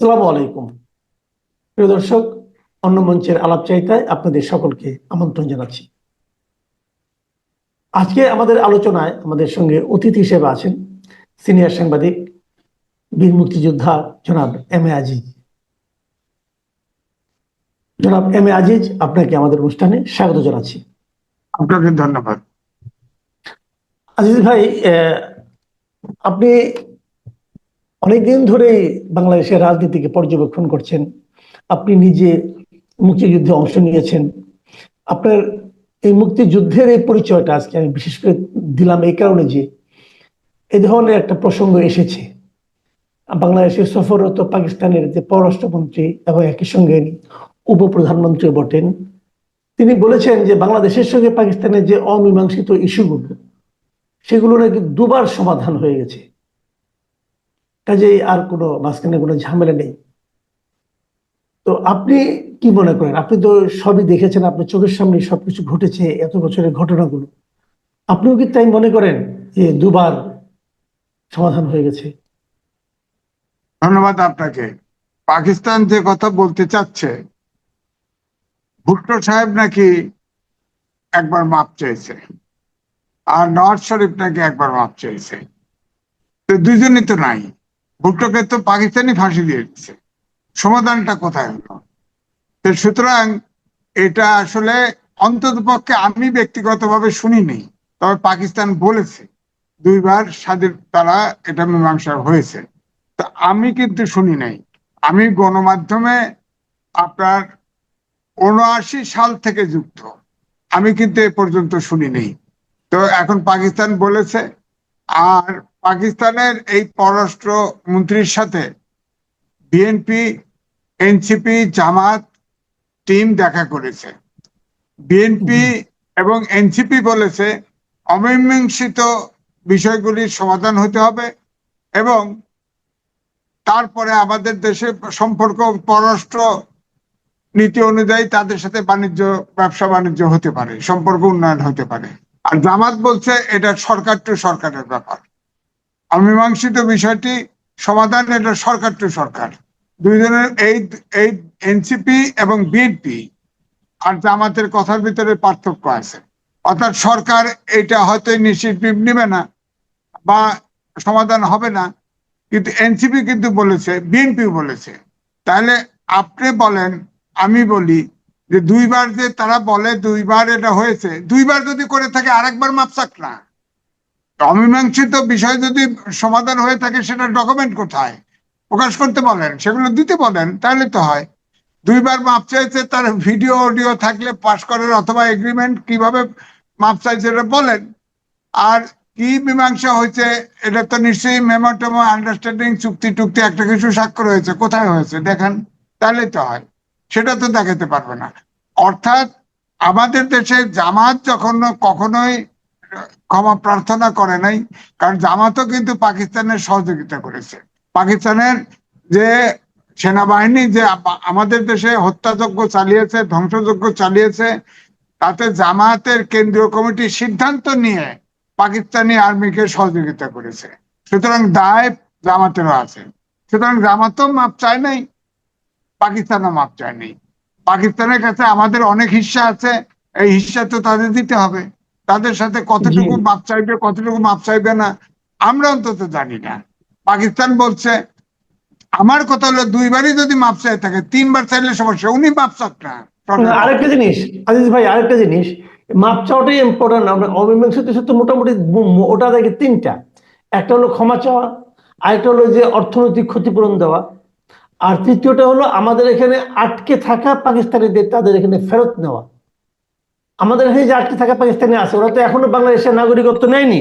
আসসালামু আলাইকুম। প্রিয় দর্শক অন্য মঞ্চের আলাপ চাইতায় আপনাদের সকলকে আমন্ত্রণ জানাচ্ছি। আজকে আমাদের আলোচনায় আমাদের সঙ্গে অতিথি হিসেবে আছেন সিনিয়র সাংবাদিক বীর মুক্তিযোদ্ধা জনাব এম এ আজিজ। জনাব এম এ আজিজ আপনাকে আমাদের অনুষ্ঠানে স্বাগত জানাচ্ছি। আপনাকে ধন্যবাদ। আজিজ ভাই আহ, আপনি অনেকদিন ধরেই বাংলাদেশের রাজনীতিকে পর্যবেক্ষণ করছেন। আপনি নিজে মুক্তিযুদ্ধে অংশ নিয়েছেন। আপনার এই মুক্তিযুদ্ধের এই পরিচয়টা আজকে আমি বিশেষ করে দিলাম এই কারণে যে এই ধরনের একটা প্রসঙ্গ এসেছে। বাংলাদেশের সফররত পাকিস্তানের যে পররাষ্ট্রমন্ত্রী এবং একই সঙ্গে উপপ্রধানমন্ত্রী বটেন, তিনি বলেছেন যে বাংলাদেশের সঙ্গে পাকিস্তানের যে অমীমাংসিত ইস্যুগুলো, সেগুলো নাকি দুবার সমাধান হয়ে গেছে। কাজেই আর কোনো, মাঝখানে কোনো ঝামেলা নেই। তো আপনি কি মনে করেন? আপনি তো সবই দেখেছেন, আপনার চোখের সামনে সবকিছু ঘটেছে, এত বছরের ঘটনাগুলো। আপনিও কি তাই মনে করেন যে দুবার সমাধান হয়ে গেছে? ধন্যবাদ আপনাকে। পাকিস্তান যে কথা বলতে চাচ্ছে, ভুট্টো সাহেব নাকি একবার মাপ চেয়েছে, আর নওয়াজ শরীফ নাকি একবার মাপ চেয়েছে। তো দুজনই তো নাই। ভুট্টোকে তো পাকিস্তানি ফাঁসি দিয়ে দিচ্ছে সমাধানটা কোথায় হলো? তো সুতরাং এটা আসলে অন্তত পক্ষে আমি ব্যক্তিগতভাবে শুনিনি, তবে পাকিস্তান বলেছে, দুইবার স্বাধীন তারা এটা মীমাংসা হয়েছে। তা আমি কিন্তু শুনি নাই। আমি গণমাধ্যমে আপনার উনআশি সাল থেকে যুক্ত। আমি কিন্তু এ পর্যন্ত শুনি নেই। তো এখন পাকিস্তান বলেছে, আর পাকিস্তানের এই পররাষ্ট্র মন্ত্রীর সাথে বিএনপি এনসিপি জামাত টিম দেখা করেছে। বিএনপি এবং এনসিপি বলেছে অমীমাংসিত বিষয়গুলির সমাধান হতে হবে এবং তারপরে আমাদের দেশে সম্পর্ক পররাষ্ট্র নীতি অনুযায়ী তাদের সাথে বাণিজ্য ব্যবসা বাণিজ্য হতে পারে সম্পর্ক উন্নয়ন হতে পারে। আর জামাত বলছে এটা সরকার টু সরকারের ব্যাপার। অমীমাংসিত বিষয়টি সমাধান এটা সরকার টু সরকার। দুইজনের এই এই এনসিপি এবং বিএনপি আর জামাতের কথার ভিতরে পার্থক্য আছে। অর্থাৎ সরকার এটা হয়তো ইনিশিয়েটিভ নেবে না বা সমাধান হবে না, কিন্তু এনসিপি কিন্তু বলেছে বিএনপি বলেছে। তাহলে আপনি বলেন, আমি বলি যে দুইবার যে তারা বলে দুইবার এটা হয়েছে, দুইবার যদি করে থাকে আরেকবার মাপসাক না। অমীমাংসিত বিষয় যদি সমাধান হয়ে থাকে, সেটা ডকুমেন্ট কোথায়? প্রকাশ করতে বলেন, সেগুলো দিতে বলেন, তাহলে তো হয়। দুইবার মাপ চাইছে, তার ভিডিও অডিও থাকলে পাশ করার অথবা এগ্রিমেন্ট কীভাবে মাপ চাইছে এটা বলেন। আর কি মীমাংসা হয়েছে, এটা তো নিশ্চয়ই মেমোটেমো আন্ডারস্ট্যান্ডিং চুক্তি, টুক্তি, একটা কিছু স্বাক্ষর হয়েছে, কোথায় হয়েছে, দেখেন, তাহলে তো হয়। সেটা তো দেখাতে পারবে না। অর্থাৎ আমাদের দেশে জামাত যখন কখনোই ক্ষমা প্রার্থনা করে নাই, কারণ জামাতও কিন্তু পাকিস্তানের সহযোগিতা করেছে। পাকিস্তানের যে সেনাবাহিনী যে আমাদের দেশে হত্যাযজ্ঞ চালিয়েছে, ধ্বংসযজ্ঞ চালিয়েছে, তাতে জামাতের কেন্দ্রীয় কমিটি সিদ্ধান্ত নিয়ে পাকিস্তানি আর্মিকে সহযোগিতা করেছে। সুতরাং দায় জামাতেরও আছে। সুতরাং জামাতও মাপ চায় নাই, পাকিস্তানও মাপ চায় নাই। পাকিস্তানের কাছে আমাদের অনেক হিস্সা আছে, এই হিস্সা তো তাদের দিতে হবে। তাদের সাথে কতটুকু মাপ চাইবে কতটুকু মাপ চাইবে না আমরা অন্তত জানি না। পাকিস্তান বলছে আমার কথা হলো দুইবারই যদি মাপ চাই থাকে তিনবার চাইলে সমস্যা উনি মাপ চাক না। আরেকটা জিনিস আজিজ ভাই আরেকটা জিনিস মাপ চাওয়াটাই ইম্পর্টেন্ট আমরা অমীমাংসিত সত্য মোটামুটি ওটা দেখে তিনটা। একটা হলো ক্ষমা চাওয়া আরেকটা হলো যে অর্থনৈতিক ক্ষতিপূরণ দেওয়া। আর তৃতীয়টা হলো আমাদের এখানে আটকে থাকা পাকিস্তানিদের তাদের এখানে ফেরত নেওয়া। আমাদের এখানে যে আটকে থাকা পাকিস্তানি আছে ওরা তো এখনও বাংলাদেশের নাগরিকত্ব নেয়নি।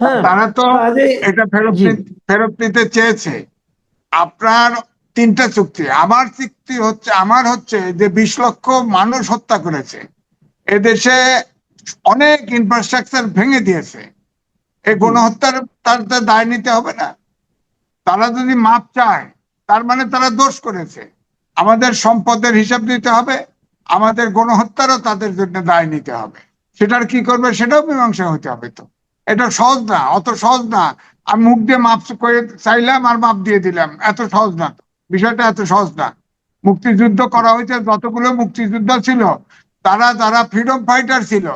হ্যাঁ তারা তো এটা ফেরত ফেরত নিতে চেয়েছে। আপনার তিনটা চুক্তি। আমার চুক্তি হচ্ছে আমার হচ্ছে যে বিশ লক্ষ মানুষ হত্যা করেছে। এদেশে অনেক ইনফ্রাস্ট্রাকচার ভেঙে দিয়েছে। এই গণহত্যার তার দায় নিতে হবে না। তারা যদি মাপ চায় তার মানে তারা দোষ করেছে। আমাদের সম্পদের হিসাব দিতে হবে। আমাদের গণহত্যারও তাদের জন্য দায় নিতে হবে। সেটার কি করবে সেটাও মীমাংসা হতে হবে তো। এটা সহজ না, অত সহজ না। আমি মুখ দিয়ে মাপ করে চাইলাম আর মাপ দিয়ে দিলাম, এত সহজ না বিষয়টা এত সহজ না। মুক্তিযুদ্ধ করা হয়েছে, যতগুলো মুক্তিযুদ্ধ ছিল, তারা যারা ফ্রিডম ফাইটার ছিল,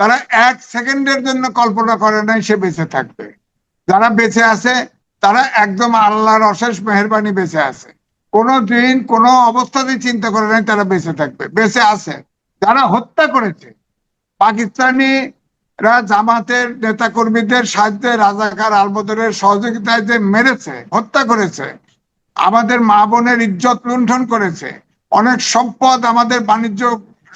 তারা এক সেকেন্ডের জন্য কল্পনা করে নাই সে বেঁচে থাকবে। যারা বেঁচে আছে, তারা একদম আল্লাহর অশেষ মেহরবানি বেঁচে আছে। কোনো দিন কোনো অবস্থাতেই চিন্তা করে নাই তারা বেঁচে থাকবে, বেঁচে আছে। যারা হত্যা করেছে, পাকিস্তানিরা জামাতের নেতা কর্মীদের সাহায্যে রাজাকার আলবদরের সহযোগিতায় যে মেরেছে, হত্যা করেছে, আমাদের মা বোনের ইজ্জত লুণ্ঠন করেছে, অনেক সম্পদ আমাদের বাণিজ্য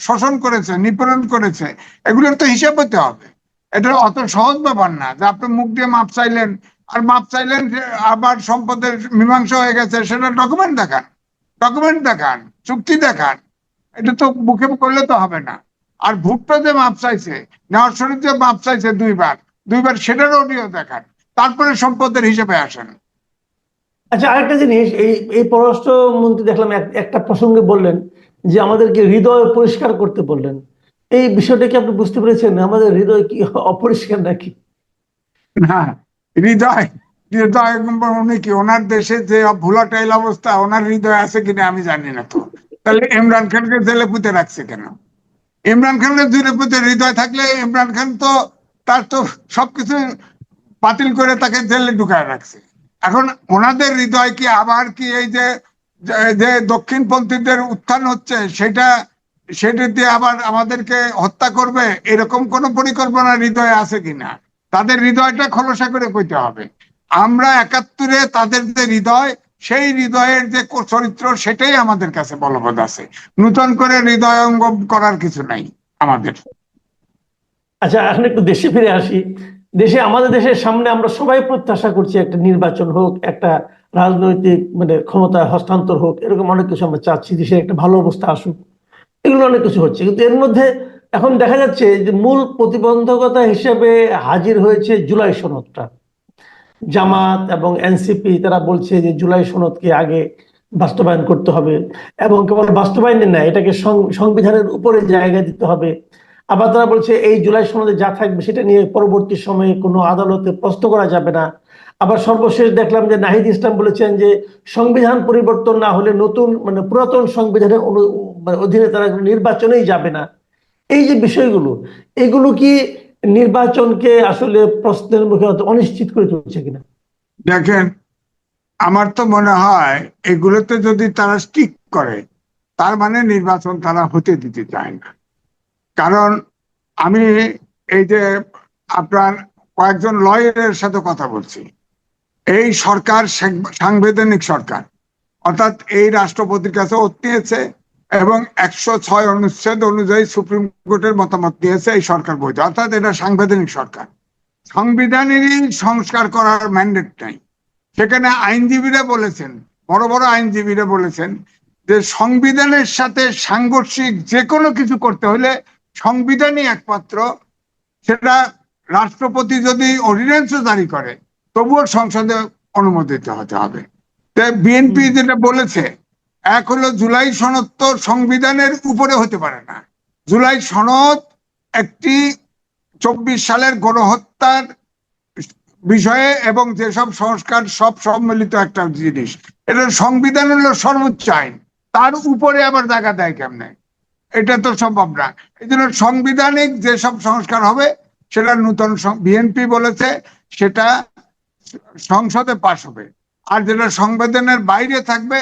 শোষণ করেছে, নিপীড়ন করেছে, এগুলোর তো হিসাব হতে হবে। এটা অত সহজ ব্যাপার না যে আপনি মুখ দিয়ে মাপ চাইলেন আর মাপ চাইলেন যে আবার সম্পদের মীমাংসা হয়ে গেছে সেটা ডকুমেন্ট দেখান ডকুমেন্ট দেখান চুক্তি দেখান। এটা তো মুখে করলে তো হবে না। আর ভুট্টো যে মাপ চাইছে নেওয়ার যে মাপ চাইছে দুইবার দুইবার সেটার অডিও দেখান তারপরে সম্পদের হিসেবে আসেন। আচ্ছা আরেকটা জিনিস এই এই পররাষ্ট্র মন্ত্রী দেখলাম এক- একটা প্রসঙ্গে বললেন যে আমাদেরকে হৃদয় পরিষ্কার করতে বললেন। এই বিষয়টা কি আপনি বুঝতে পেরেছেন? আমাদের হৃদয় কি অপরিষ্কার নাকি? না হৃদয় হৃদয় উনি কি? ওনার দেশে যে ভুলাটাইল অবস্থা, ওনার হৃদয় আছে কিনা আমি জানি না তো। তাহলে ইমরান খানকে জেলে পুঁতে রাখছে কেন? ইমরান খানকে জেলে পুঁতে হৃদয় থাকলে ইমরান খান তো তার তো সবকিছু বাতিল করে তাকে জেলে ঢুকায় রাখছে। এখন ওনাদের হৃদয় কি আবার কি এই যে- যে দক্ষিণপন্থীদের উত্থান হচ্ছে, সেটা সেটা দিয়ে আবার আমাদেরকে হত্যা করবে? এরকম কোন পরিকল্পনা হৃদয়ে আছে কিনা? তাদের হৃদয়টা খোলসা করে কইতে হবে। আমরা একাত্তরে তাদের যে হৃদয়, সেই হৃদয়ের যে চরিত্র, সেটাই আমাদের কাছে বলবৎ আছে। নূতন করে হৃদয়ঙ্গম করার কিছু নাই আমাদের। আচ্ছা এখন একটু দেশে ফিরে আসি। দেশে, আমাদের দেশের সামনে আমরা সবাই প্রত্যাশা করছি একটা নির্বাচন হোক, একটা রাজনৈতিক মানে ক্ষমতা হস্তান্তর হোক, এরকম অনেক কিছু আমরা চাচ্ছি দেশে একটা ভালো অবস্থা আসুক। এগুলো অনেক কিছু হচ্ছে। কিন্তু এর মধ্যে এখন দেখা যাচ্ছে যে মূল প্রতিবন্ধকতা হিসেবে হাজির হয়েছে জুলাই সনদটা। জামাত এবং এনসিপি, তারা বলছে যে জুলাই সনদকে আগে বাস্তবায়ন করতে হবে এবং কেবল বাস্তবায়নে না এটাকে সংবিধানের উপরে জায়গা দিতে হবে। আবার তারা বলছে এই জুলাই সনদে যা থাকবে সেটা নিয়ে পরবর্তী সময়ে কোনো আদালতে প্রশ্ন করা যাবে না। আবার সর্বশেষ দেখলাম যে নাহিদ ইসলাম বলেছেন যে সংবিধান পরিবর্তন না হলে নতুন মানে পুরাতন সংবিধানের মানে অধীনে তারা নির্বাচনেই যাবে না। এই যে বিষয়গুলো, এগুলো কি নির্বাচনকে আসলে প্রশ্নের মুখে অনিশ্চিত করে তুলছে কিনা? দেখেন, আমার তো মনে হয় এগুলোতে যদি তারা স্টিক করে, তার মানে নির্বাচন তারা হতে দিতে চায় না। কারণ আমি এই যে আপনার কয়েকজন লয়ারের সাথে কথা বলছি, এই সরকার সাংবিধানিক সরকার, অর্থাৎ এই রাষ্ট্রপতির কাছে ওত নিয়েছে এবং একশো ছয় অনুচ্ছেদ অনুযায়ী সুপ্রিম কোর্টের মতামত দিয়েছে এই সরকার বৈধ। অর্থাৎ এটা সাংবিধানিক সরকার। সংবিধানেরই সংস্কার করার ম্যান্ডেট নাই। সেখানে আইনজীবীরা বলেছেন, বড় বড় আইনজীবীরা বলেছেন যে সংবিধানের সাথে সাংঘর্ষিক যে কোনো কিছু করতে হলে সংবিধানই একমাত্র। সেটা রাষ্ট্রপতি যদি অর্ডিন্যান্সও জারি করে, তবুও সংসদে অনুমোদিত হতে হবে। তাই বিএনপি যেটা বলেছে এক হলো জুলাই সনদ তো সংবিধানের উপরে হতে পারে না। জুলাই সনদ একটি চব্বিশ সালের গণহত্যার বিষয়ে এবং যেসব সংস্কার সব সম্মিলিত একটা জিনিস। এটা সংবিধান হলো সর্বোচ্চ আইন। তার উপরে আবার জায়গা দেয় কেমনে? এটা তো সম্ভব না। এই জন্য সাংবিধানিক যেসব সংস্কার হবে, সেটা নূতন বিএনপি বলেছে, সেটা সংসদে পাশ হবে। আর যেটা সংবিধানের বাইরে থাকবে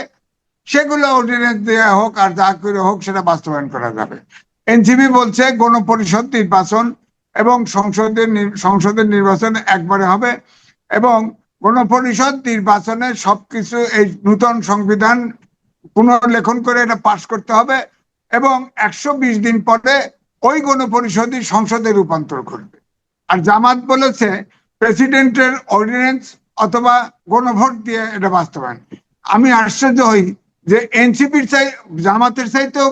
সেগুলো অর্ডিনেন্স দেওয়া হোক আর যা করে হোক সেটা বাস্তবায়ন করা যাবে। এনসিবি বলছে গণপরিষদ নির্বাচন এবং সংসদের সংসদের নির্বাচন একবারে হবে এবং গণপরিষদ নির্বাচনে সবকিছু এই নূতন সংবিধান পুনর্লেখন করে এটা পাশ করতে হবে এবং একশো বিশ দিন পরে ওই গণপরিষদই সংসদে রূপান্তর করবে আর জামাত বলেছে প্রেসিডেন্টের অর্ডিনেন্স অথবা গণভোট দিয়ে এটা বাস্তবায়ন। আমি আশ্চর্য হই যে এনসিপির চাই, জামাতের চাই চাইতেও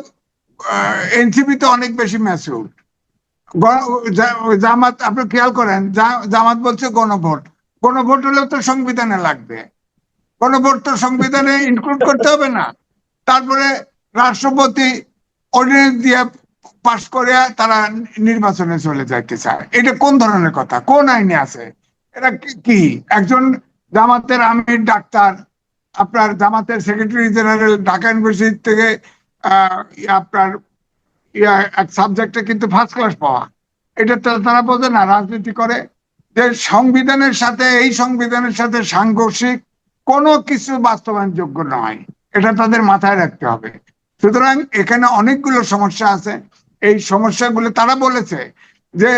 এনসিপি তো অনেক বেশি ম্যাচিউর জামাত, আপনি খেয়াল করেন জামাত বলছে গণভোট। গণভোট হলেও তো সংবিধানে লাগবে। গণভোট তো সংবিধানে ইনক্লুড করতে হবে না। তারপরে রাষ্ট্রপতি অর্ডিনেন্স দিয়ে পাশ করে তারা নির্বাচনে চলে যাইতে চায়। এটা কোন ধরনের কথা? কোন আইনে আছে? এটা কি? একজন জামাতের আমির, ডাক্তার আপনার জামাতের সেক্রেটারি জেনারেল ঢাকা ইউনিভার্সিটি থেকে আপনার এক সাবজেক্টে কিন্তু ফার্স্ট ক্লাস পাওয়া। এটা তো তারা বোঝে না, রাজনীতি করে। যে সংবিধানের সাথে, এই সংবিধানের সাথে সাংঘর্ষিক কোনো কিছু বাস্তবায়নযোগ্য নয়। এটা তাদের মাথায় রাখতে হবে। সুতরাং এখানে অনেকগুলো সমস্যা আছে। এই সমস্যাগুলো তারা বলেছে যে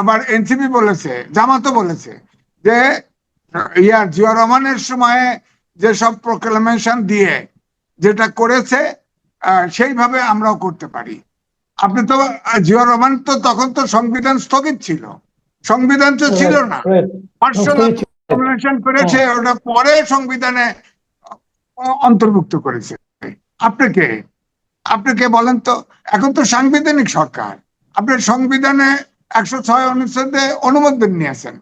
আবার এনসিপি বলেছে, জামাতও বলেছে যে, ইয়া, জিয়া রহমানের সময়ে যেসব প্রোক্লামেশন দিয়ে যেটা করেছে সেইভাবে আমরাও করতে পারি। আপনি তো জিয়া রহমান তো তখন তো সংবিধান স্থগিত ছিল। সংবিধান তো ছিল না। Right. পার্সোনাল ফর্মুলেশন করেছে ওটা পরে সংবিধানে অন্তর্ভুক্ত করেছে। আপনি কে? আপনি কে বলেন তো? এখন তো সাংবিধানিক সরকার। আপনার সংবিধানে একশো ছয় অনুচ্ছেদে অনুমোদন নিয়েছেন।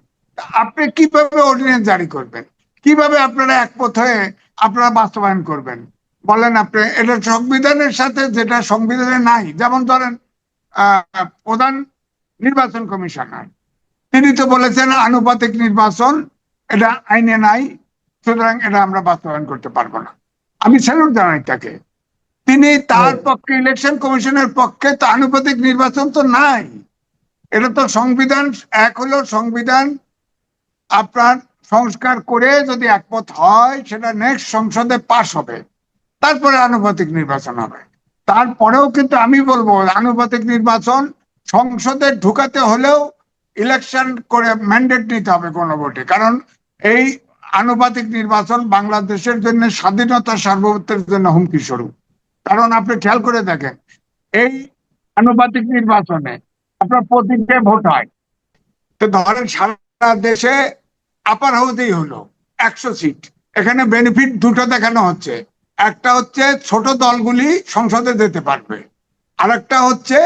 আপনি কীভাবে অর্ডিনেন্স জারি করবেন? কীভাবে আপনারা একমত হয়ে আপনারা বাস্তবায়ন করবেন? বলেন আপনি এটা সংবিধানের সাথে যেটা সংবিধানে নাই যেমন ধরেন প্রধান নির্বাচন কমিশনার তিনি তো বলেছেন আনুপাতিক নির্বাচন এটা আইনে নাই সুতরাং এটা আমরা বাস্তবায়ন করতে পারব না। আমি স্যালুট জানাই তাকে। তিনি তার পক্ষে ইলেকশন কমিশনের পক্ষে তো আনুপাতিক নির্বাচন তো নাই। এটা তো সংবিধান এক হলো সংবিধান আপনার সংস্কার করে যদি একমত হয়, সেটা নেক্সট সংসদে পাশ হবে। তারপরে আনুপাতিক নির্বাচন হবে। তারপরেও কিন্তু আমি বলব, আনুপাতিক নির্বাচন সংসদে ঢুকাতে হলেও ইলেকশন করে ম্যান্ডেট নিতে হবে গণভোটে কারণ এই আনুপাতিক নির্বাচন বাংলাদেশের জন্য স্বাধীনতা সার্বভৌমত্বের জন্য হুমকি স্বরূপ। কারণ আপনি খেয়াল করে দেখেন, এই আনুপাতিক নির্বাচনে আপনার প্রতিকে ভোট হয়। তো ধরেন সারা দেশে আপার হাউসেই হলো, একশো সিট এখানে বেনিফিট দুটো দেখানো হচ্ছে। একটা হচ্ছে ছোট দলগুলি সংসদে যেতে পারবে। আরেকটা হচ্ছে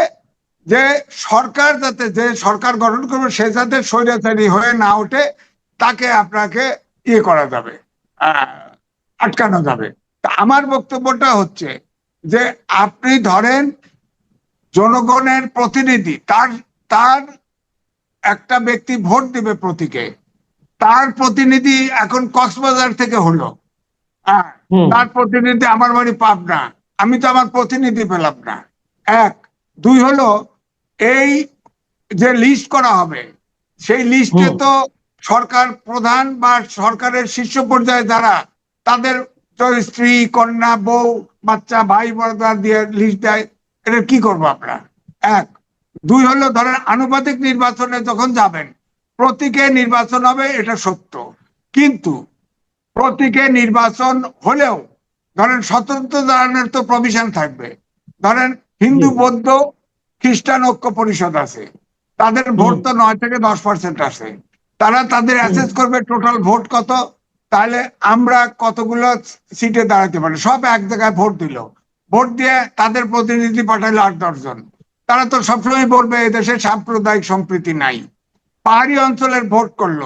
যে সরকার যাতে, যে সরকার গঠন করবে, সে যাতে স্বৈরাচারী হয়ে না ওঠে, তাকে আপনাকে ইয়ে করা যাবে আটকানো যাবে। আমার বক্তব্যটা হচ্ছে যে আপনি ধরেন জনগণের প্রতিনিধি, তার তার একটা ব্যক্তি ভোট দিবে প্রতীকে তার প্রতিনিধি এখন কক্সবাজার থেকে হলো। হ্যাঁ তার প্রতিনিধি আমার বাড়ি পাবনা। আমি তো আমার প্রতিনিধি পেলাম না। এক। দুই হলো এই যে লিস্ট করা হবে সেই লিস্টে তো সরকার প্রধান বা সরকারের শীর্ষ পর্যায়ে যারা তাদের স্ত্রী কন্যা বউ বাচ্চা ভাই বড়দা দিয়ে লিস্ট দেয় এটা কি করব আমরা? এক। দুই হলো ধরেন আনুপাতিক নির্বাচনে যখন যাবেন প্রতীকে নির্বাচন হবে এটা সত্য। কিন্তু প্রতীকে নির্বাচন হলেও ধরেন স্বতন্ত্র দানের তো প্রভিশন থাকবে। ধরেন হিন্দু বৌদ্ধ খ্রিস্টান ঐক্য পরিষদ আছে তাদের ভোট তো নয় থেকে দশ পার্সেন্ট আছে। তারা তাদের অ্যাসেস করবে টোটাল ভোট কত তাহলে আমরা কতগুলো সিটে দাঁড়াতে পারি? সব এক জায়গায় ভোট দিল। ভোট দিয়ে তাদের প্রতিনিধি পাঠাইলো আট দশজন তারা তো সবসময় বলবে এদেশে সাম্প্রদায়িক সম্প্রীতি নাই। পাহাড়ি অঞ্চলের ভোট করল।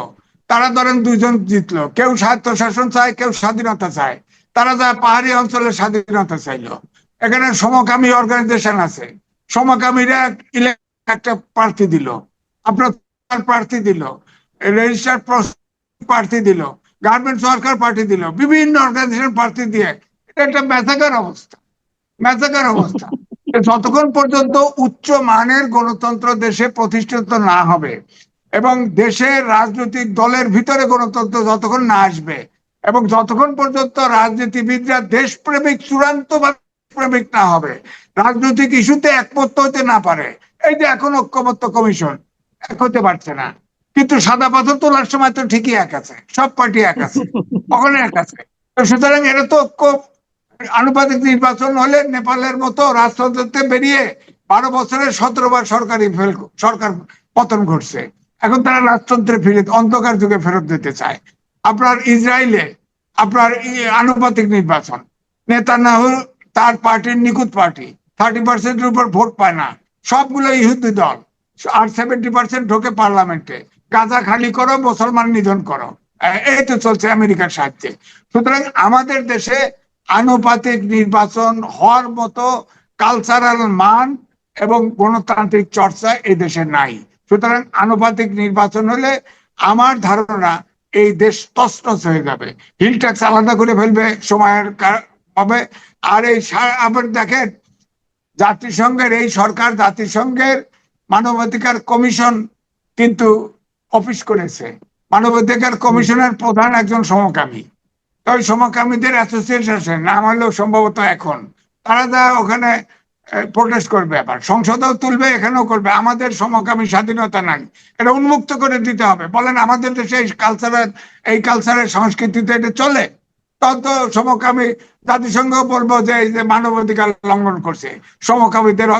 তারা ধরেন দুইজন জিতলো। কেউ স্বায়ত্ত শাসন চায়, কেউ স্বাধীনতা চায়। তারা যায় পাহাড়ি অঞ্চলের স্বাধীনতা চাইলো। এখানে সমকামী অর্গানাইজেশন আছে। সমকামীরা একটা প্রার্থী দিল। আপনার প্রার্থী দিল। রেজিস্টার প্রার্থী দিল। গার্মেন্ট সরকার পার্টি দিল। বিভিন্ন অর্গানাইজেশন প্রার্থী দিয়ে। এটা একটা মেথাকার অবস্থা। মেথাকার অবস্থা। যতক্ষণ পর্যন্ত উচ্চ মানের গণতন্ত্র দেশে প্রতিষ্ঠিত না হবে এবং দেশের রাজনৈতিক দলের ভিতরে গণতন্ত্র যতক্ষণ না আসবে এবং যতক্ষণ পর্যন্ত রাজনীতিবিদরা দেশপ্রেমিক চূড়ান্ত প্রেমিক না হবে, রাজনৈতিক ইস্যুতে একমত হতে না পারে, এই যে এখন ঐক্যমত্য কমিশন, এক হতে পারছে না। কিন্তু সাদা পাথর তোলার সময় তো ঠিকই এক আছে, সব পার্টি এক আছে ওখানে এক আছে। সুতরাং এটা তো ঐক্য, আনুপাতিক নির্বাচন হলে নেপালের মতো রাজতন্ত্রতে বেরিয়ে বারো বছরের সতেরো বার সরকারি ফেল, সরকার পতন ঘটছে। এখন তারা রাজতন্ত্রে ফিরে অন্ধকার যুগে ফেরত দিতে চায়। আপনার ইসরায়েলে আপনার আনুপাতিক নির্বাচন। নেতানাহু তার পার্টির নিকুত পার্টি। থার্টি পার্সেন্টের উপর ভোট পায় না। সবগুলো ইহুদি দল। আর সেভেন্টি পার্সেন্ট ঢোকে পার্লামেন্টে। গাজা খালি করো, মুসলমান নিধন করো। এই তো চলছে আমেরিকার সাহায্যে। সুতরাং আমাদের দেশে আনুপাতিক নির্বাচন হওয়ার মতো কালচারাল মান এবং গণতান্ত্রিক চর্চা এই দেশে নাই। সুতরাং আনুপাতিক নির্বাচন হলে আমার ধারণা এই দেশ তছনছ হয়ে যাবে। হিল ট্যাক্স আলাদা করে ফেলবে, সময়ের হবে। আর এই আবার দেখেন, জাতিসংঘের, এই সরকার জাতিসংঘের মানবাধিকার কমিশন কিন্তু অফিস করেছে। মানবাধিকার কমিশনের প্রধান একজন সমকামী। তো ওই সমকামীদের অ্যাসোসিয়েশন, নাম হলো সম্ভবত এখন। তারা যা ওখানে প্রোটেস্ট করবে আবার। সংসদেও তুলবে, এখানেও করবে। আমাদের সমকামী স্বাধীনতা নাই। এটা উন্মুক্ত করে দিতে হবে। বলেন আমাদের দেশে এই কালচারের এই কালচারের সংস্কৃতিতে এটা চলে? তখন তো সমকামী জাতিসংঘ বলব যে, এই যে মানবাধিকার লঙ্ঘন করছে। সমকামীদের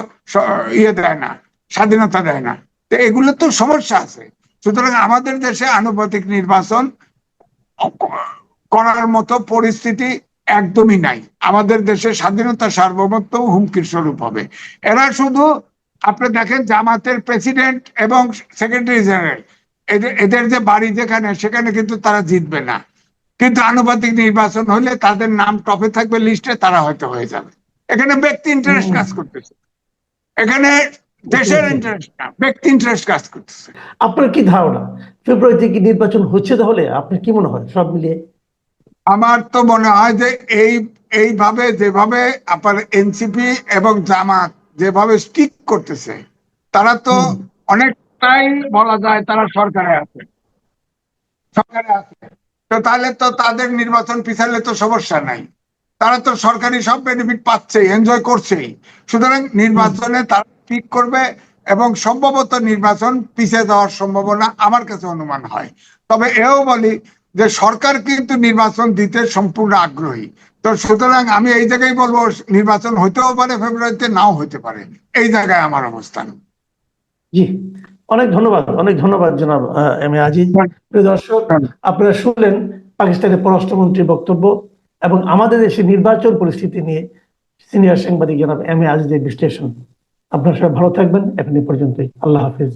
ইয়ে দেয় না, স্বাধীনতা দেয় না। তো এগুলো তো সমস্যা আছে। সুতরাং আমাদের দেশে আনুপাতিক নির্বাচন করার মতো পরিস্থিতি একদমই নাই। আমাদের দেশে স্বাধীনতা সার্বভৌমত্ব হুমকির স্বরূপ হবে। এরা শুধু আপনি দেখেন জামাতের প্রেসিডেন্ট এবং সেক্রেটারি জেনারেল। এদের এদের যে বাড়ি যেখানে সেখানে কিন্তু তারা জিতবে না। কিন্তু আনুপাতিক নির্বাচন হলে তাদের নাম টপে থাকবে লিস্টে তারা হয়তো হয়ে যাবে। এখানে ব্যক্তি ইন্টারেস্ট কাজ করতেছে। এখানে দেশের ইন্টারেস্ট না ব্যক্তি ইন্টারেস্ট কাজ করতেছে। আপনার কি ধারণা? ফেব্রুয়ারিতে কি নির্বাচন হচ্ছে তাহলে? আপনার কি মনে হয়? সব মিলিয়ে? আমার তো মনে হয় যে এই এইভাবে যেভাবে আপনার এনসিপি এবং জামাত যেভাবে স্টিক করতেছে তারা তো অনেকটাই বলা যায় তারা সরকারে আছে। সরকারে আছে। তো তাহলে তো তাদের নির্বাচন পিছালে তো সমস্যা নাই। তারা তো সরকারি সব বেনিফিট পাচ্ছেই এনজয় করছেই। সুতরাং নির্বাচনে তারা ঠিক করবে এবং সম্ভবত নির্বাচন পিছিয়ে যাওয়ার সম্ভাবনা আমার কাছে অনুমান হয়। তবে এও বলি যে সরকার কিন্তু নির্বাচন দিতে সম্পূর্ণ আগ্রহী। তো সুতরাং আমি এই জায়গায় বলব নির্বাচন হতেও পারে ফেব্রুয়ারিতে নাও হতে পারে। এই জায়গায় আমার অবস্থান। জি অনেক ধন্যবাদ অনেক ধন্যবাদ জনাব এম এ আজিজ। দর্শক আপনারা শুনলেন পাকিস্তানের পররাষ্ট্রমন্ত্রীর বক্তব্য এবং আমাদের দেশে নির্বাচন পরিস্থিতি নিয়ে সিনিয়র সাংবাদিক জনাব এম এ আজিজের বিশ্লেষণ। আপনারা সবাই ভালো থাকবেন এখন পর্যন্তই। আল্লাহ হাফিজ।